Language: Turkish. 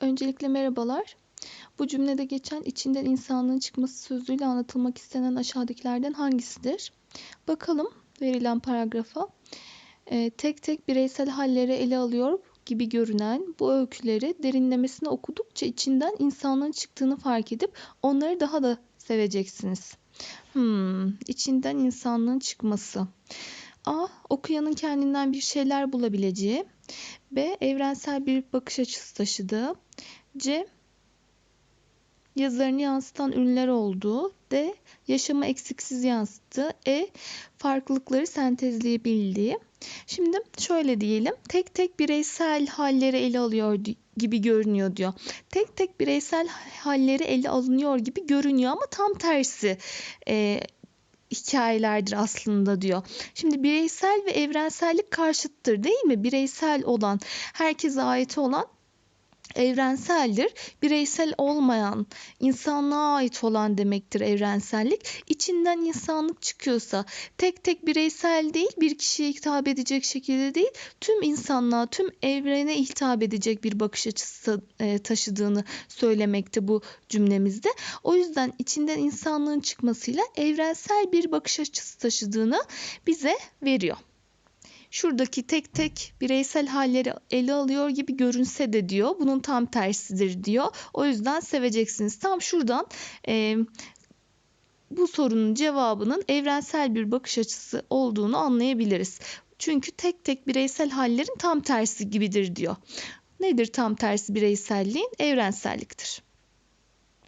Öncelikle merhabalar. Bu cümlede geçen içinden insanlığın çıkması sözüyle anlatılmak istenen aşağıdakilerden hangisidir? Bakalım verilen paragrafa. Ee, tek tek bireysel halleri ele alıyor gibi görünen bu öyküleri derinlemesine okudukça içinden insanlığın çıktığını fark edip onları daha da seveceksiniz. Hmm, içinden insanlığın çıkması. A. Okuyanın kendinden bir şeyler bulabileceği. B. Evrensel bir bakış açısı taşıdığı. C. Yazarını yansıtan ürünler olduğu. D. Yaşamı eksiksiz yansıttığı. E. Farklılıkları sentezleyebildiği. Şimdi şöyle diyelim. Tek tek bireysel halleri ele alıyor gibi görünüyor diyor. Tek tek bireysel halleri ele alınıyor gibi görünüyor ama tam tersi. E, hikayelerdir aslında diyor. Şimdi bireysel ve evrensellik karşıttır değil mi? Bireysel olan, herkese ait olan evrenseldir. Bireysel olmayan, insanlığa ait olan demektir evrensellik. İçinden insanlık çıkıyorsa tek tek bireysel değil, bir kişiye hitap edecek şekilde değil, tüm insanlığa, tüm evrene hitap edecek bir bakış açısı e, taşıdığını söylemekte bu cümlemizde. O yüzden içinden insanlığın çıkmasıyla evrensel bir bakış açısı taşıdığını bize veriyor şuradaki tek tek bireysel halleri ele alıyor gibi görünse de diyor. Bunun tam tersidir diyor. O yüzden seveceksiniz. Tam şuradan e, bu sorunun cevabının evrensel bir bakış açısı olduğunu anlayabiliriz. Çünkü tek tek bireysel hallerin tam tersi gibidir diyor. Nedir tam tersi bireyselliğin? Evrenselliktir.